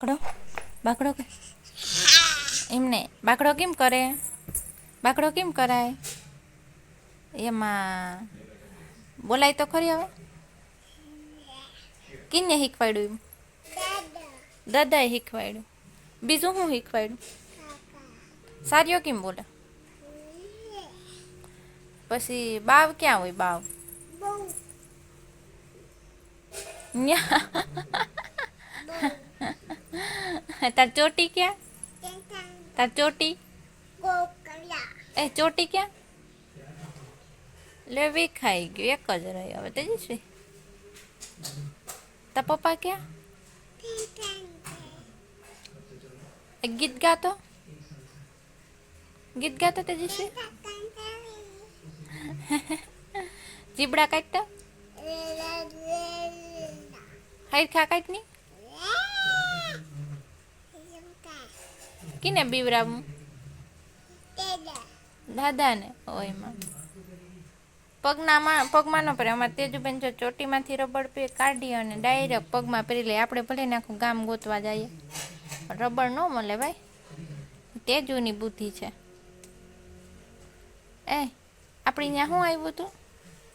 બાકડો? બાકડો એમને. બાકડો કેમ કરે? બાકડો કેમ કરાય? એમાં બોલાય તો ખરી હવે. કિને શીખવાડ્યું એમ? દાદાએ શીખવાડ્યું. બીજું શું શીખવાડ્યું? સારીઓ કેમ બોલે? પછી બાવ ક્યાં હોય બાવ? ન્યા. તાર ચોટી ક્યાં? તાર ચોટી? એ ચોટી ક્યાં? લે વિખાઈ ગયું એક જ રહી હવે તા પપ્પા ક્યાં? ગીત ગાતો? ગીત ગાતો તેજસ્વી જીબડા કાઢતા? હાઈર ખા કાઢની કિને બીવરાવું? દાદાને? ઓયમાં પગનામાં પગમાં ન પડે અમારે તેજુબેન જો ચોટીમાંથી રબડ પે કાઢી અને ડાયરેક્ટ પગમાં પહેરી લે. આપણે ભલે ને આખું ગામ ગોતવા જઈએ. રબડ ન મળે ભાઈ. તેજુની બુદ્ધિ છે. એ, આપણી ત્યાં શું આવ્યું હતું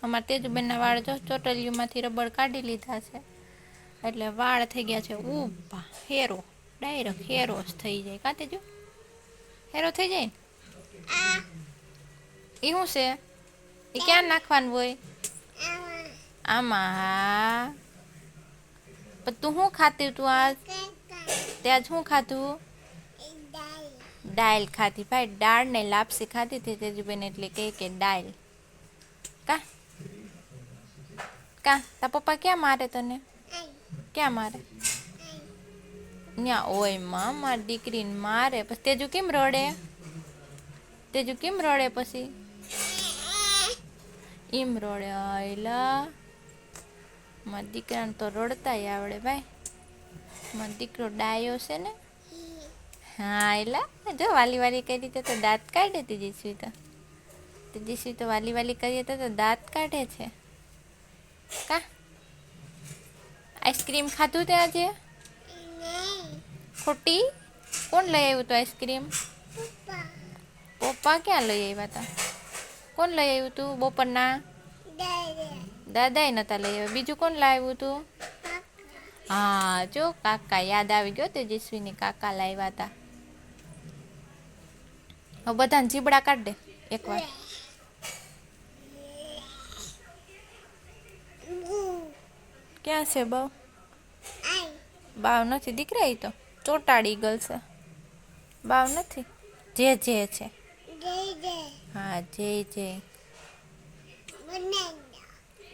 અમારે તેજુબેનના વાળ જો ચોટલીઓમાંથી રબડ કાઢી લીધા છે. એટલે વાળ થઈ ગયા છે. ઊભા, હેરો. ડાયરેક્ટ હેરો જ થઈ જાય. કાં તેજુ હેરો થઈ જાય ને? એ શું છે? એ ક્યાં નાખવાનું હોય? આમાં. હા પણ તું શું ખાતી તું આજ? ત્યાં શું ખાધું? દાળ ખાધી. ભાઈ દાળ ને લાપસી ખાધી હતી તેજુબેન એટલે કહે કે દાળ કા? કા? તા પપ્પા ક્યાં મારે તને? ક્યાં મારે? ન્યા ઓયમાં મારી દીકરીને મારે પછી તેજુ કેમ રડે? તેજુ કેમ રડે પછી? એમ રડે આયલા. મારા દીકરાને તો રડતાય આવડે ભાઈ. મારો દીકરો ડાયો છે ને. હા એલા જો વાલી વાલી કરી તો દાંત કાઢે તેજસ્વી તો. તેજસ્વી તો વાલી વાલી કરીએ તો દાંત કાઢે છે. કા? આઈસ્ક્રીમ ખાધું તે આજે? ખોટી કોણ લઈ આવ્યું તો આઈસ્ક્રીમ પપ્પા ક્યાં લઈ આવ્યા હતા કોણ લઈ આવ્યું તું બપોરના દાદાએ નતા લઈ આવ્યા બીજું કોણ લાવ્યું તું હા જો કાકા યાદ આવી ગયો તેજસ્વીની કાકા લાવ્યા હતા હવે બધાને જીબડા કાઢ દે એકવાર ક્યાં છે બાવ બાવ નથી દીકરા એ તો ચોટાડી ગલ છે. બાવ નથી? જે જે છે. હા જે જે.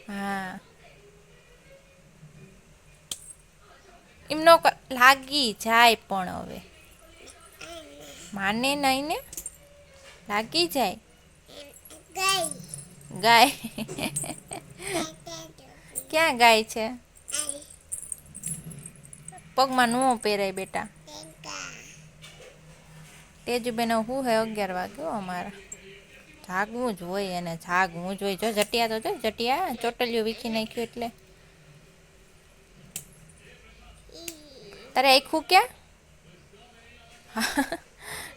હા. એમનો લાગી જાય પણ હવે. માને નહીં ને? લાગી જાય? ગાય. ક્યાં ગાય છે? પગમાં નો પહેરાય બેટા. તેજુબેન, હું હે અગિયાર વાગ્યો અમારા. જાગવું જ હોય એને, જાગવું જ હોય. જો જટિયા તો જો જટિયા ચોટલિયું વીખી નાખ્યું એટલે. તારે આખું ક્યાં?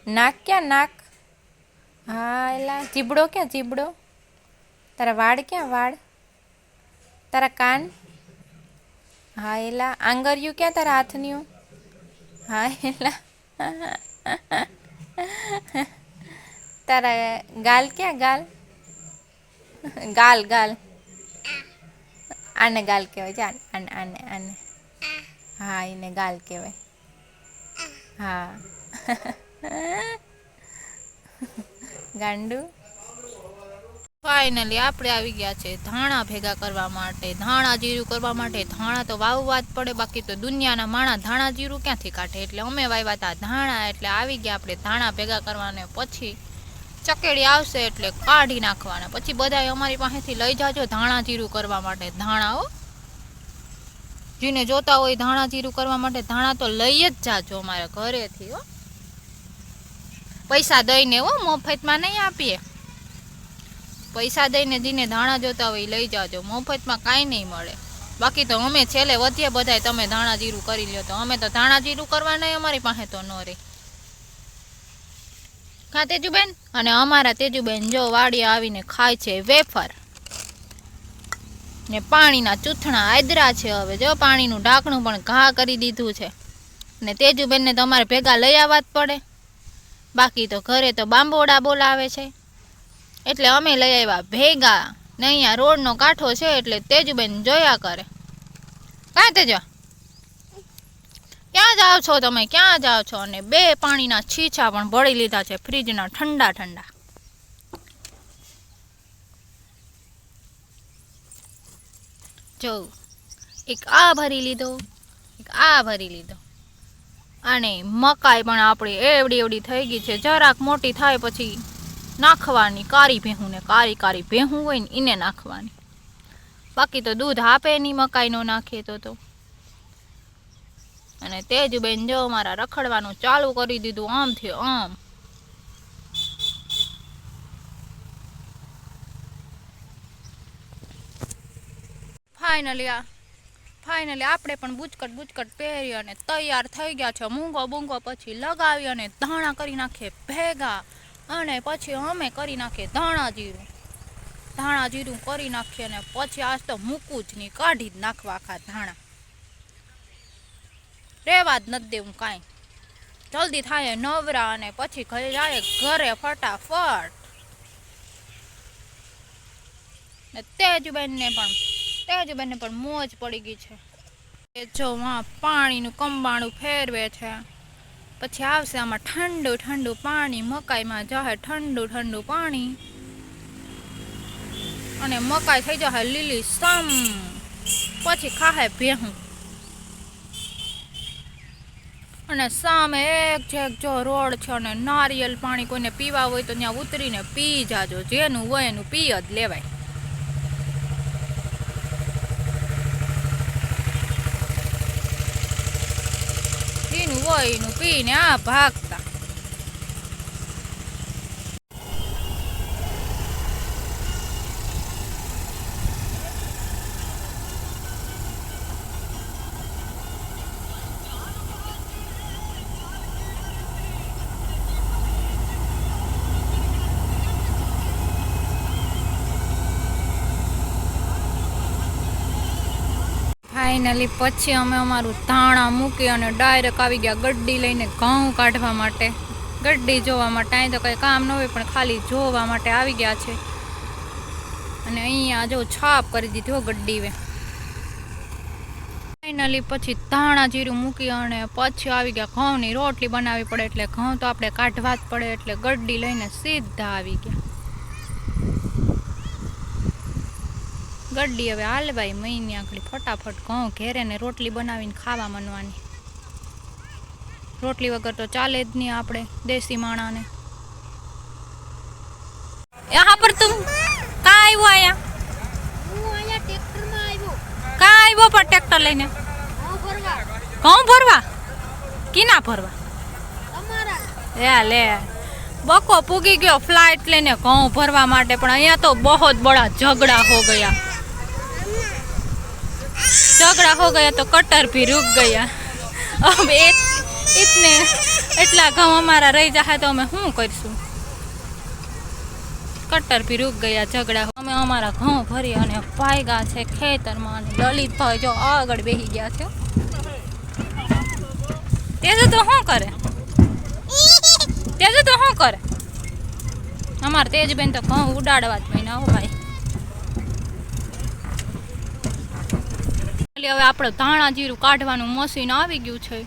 નાક ક્યાં, નાક? હા, એલા જીબડો ક્યાં જીબડો તારા વાળ ક્યાં, વાળ? તારા કાન? હા, એલા આંગર્યું ક્યાં તારા હાથનું? હા, એલા. તારા ગાલ ક્યાં ગાલ? ગાલ ગાલ. આને ગાલ કહેવાય. છે આને આને આને. હા, એને ગાલ કહેવાય. હા. ગાંડુ. ફાઇનલી આપણે આવી ગયા છે ધાણા ભેગા કરવા માટે. ધાણા જીરું કરવા માટે. ધાણા તો વાવવા જ પડે, બાકી તો દુનિયાના માણા ધાણા જીરું ક્યાંથી કાઢે? એટલે અમે વાવ્યા હતા ધાણા, એટલે આવી ગયા આપણે ધાણા ભેગા કરવાને પછી ચકેડી આવશે એટલે કાઢી નાખવાના. પછી બધા અમારી પાસેથી લઈ જાજો ધાણા જીરું કરવા માટે. ધાણા હો. જેને જોતા હોય ધાણા જીરું કરવા માટે ધાણા તો લઈ જ જાજો અમારા ઘરેથી હો. પૈસા દઈને હો, મફતમાં નહીં આપીએ. પૈસા દઈને દીને ધાણા જોતા હોય લઈ જાજો, મફતમાં કાંઈ નહીં મળે. બાકી તો અમે છેલ્લે વધીએ બધાય તમે ધાણા જીરું કરી લ્યો તો. અમે તો ધાણા જીરું કરવા નહીં, અમારી પાસે તો ન રહે ખા તેજુબેન? અને અમારા તેજુબેન જો વાડી આવીને ખાય છે વેફર. ને પાણીના ચૂથણા આદરા છે હવે. જો પાણીનું ઢાંકણું પણ ઘા કરી દીધું છે. ને તેજુબેનને તમારે ભેગા લઈ આવવા જ પડે. બાકી તો ઘરે તો બાંબોડા બોલાવે છે. એટલે અમે લઈ આવ્યા ભેગા. ને અહીંયા રોડનો કાંઠો છે એટલે તેજુબેન જોયા કરે. કાં તેજો ક્યાં જાઓ છો તમે? ક્યાં જાઓ છો? અને બે પાણીના છીછા પણ ભળી લીધા છે ફ્રીજના ઠંડા ઠંડા. જો, એક આ ભરી લીધો, એક આ ભરી લીધો. અને મકાઈ પણ આપણી એવડી એવડી થઈ ગઈ છે. જરાક મોટી થાય પછી નાખવાની, કારી ભેહુંને કારી કારી ભેહું હોય ને એને નાખવાની. બાકી તો દૂધ આપે નહીં મકાઈનો નાખે તો તો. અને તેજ બેન જો મારા રખડવાનું ચાલુ કરી દીધું, આમથી આમ. ફાઇનલી આ ફાઇનલી આપણે પણ બુચકટ બુચકટ પહેરી અને તૈયાર થઈ ગયા છે. મૂંગો બૂંગો પછી લગાવી અને ધાણા કરી નાખીએ ભેગા. અને પછી અમે કરી નાખીએ ધાણા જીરું. ધાણા જીરું કરી નાખીએ ને પછી આજ તો મૂકું જ નહીં, કાઢી જ નાખવા આખા ધાણા. રેવા જ નથી દેવું કાંઈ. જલ્દી થાય નવરા અને પછી ઘરે જાય, ઘરે ફટાફટ. ને તેજબેનને પણ તેજબેનને પણ મોજ પડી ગઈ છે. એ જો માં પાણીનું કંબાણું ફેરવે છે. પછી આવશે આમાં ઠંડુ ઠંડુ પાણી, મકાઈમાં જશે ઠંડુ ઠંડુ પાણી. અને મકાઈ થઈ જશે લીલી સમ. પછી ખાહે ભેહું. અને સામે એક છે જો રોડ છે અને નારિયેલ પાણી કોઈને પીવા હોય તો ત્યાં ઉતરીને પી જાજો. જેનું હોય એનું પી જ લેવાય. એનું પીને આ ભાગતા. ફાઇનલી પછી અમે અમારું ધાણા મૂકી અને ડાયરેક્ટ આવી ગયા ગડ્ડી લઈને ઘઉં કાઢવા માટે. ગડ્ડી જોવા માટે. અહીં તો કંઈ કામ ન હોય, પણ ખાલી જોવા માટે આવી ગયા છે. અને અહીંયા જો છાપ કરી દીધી હો ગડ્ડી વે. ફાઇનલી પછી ધાણા જીરું મૂકી અને પછી આવી ગયા ઘઉંની રોટલી બનાવવી પડે એટલે ઘઉં તો આપણે કાઢવા જ પડે એટલે ગડ્ડી લઈને સીધા આવી ગયા. ગड्डी હવે હાલ ભાઈ મહિને આખડી ફટાફટ ઘઉં ઘેરે ને રોટલી બનાવીને ખાવા મનવાની. રોટલી વગર તો ચાલે જ નહીં આપણે દેશી માણાને. યહાં પર તું કા આવ્યો આયા? અહીંયા કા આવ્યો પર ટ્રેક્ટર લઈને? ઘઉં ભરવા. કીના ભરવા? એ લે બકો પૂગી ગયો ફ્લાઇટ લઈને ઘઉં ભરવા માટે પણ અહીંયા તો બહુ બડા ઝઘડા હો ગયા. झगड़ा हो गया तो कटर भी रुक गया अब एक इतने એટલા ઘઉં અમારા રહી જાય તો અમે શું કરશું કટર ભી રૂક ગયા ઝઘડા અમે અમારા ઘઉં ભરી અને ભાગ્યા છે ખેતરમાં અને લલિતભાઈ જો આગળ બેસી ગયા છે તેજુ તો શું કરે તેજુ તો શું કરે અમારે તેજબેન તો ઘઉં ઉડાડવા જ મહિના હો ભાઈ એટલે હવે આપણે ધાણા જીરું કાઢવાનું મશીન આવી ગયું છે.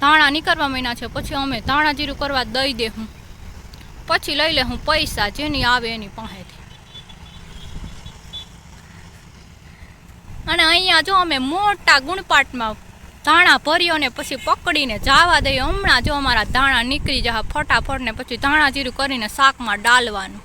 ધાણા નીકળવા મહિના છે, પછી અમે ધાણા જીરું કરવા દઈ દે હું. પછી લઈ લે હું પૈસા, જેની આવે એની પાસેથી. અને અહીંયા જો અમે મોટા ગુણપાટમાં ધાણા ભર્યો ને પછી પકડીને જાવા દઈએ, હમણાં જો અમારા ધાણા નીકળી જાય ફટાફટ ને પછી ધાણા જીરું કરીને શાકમાં ડાલવાનું.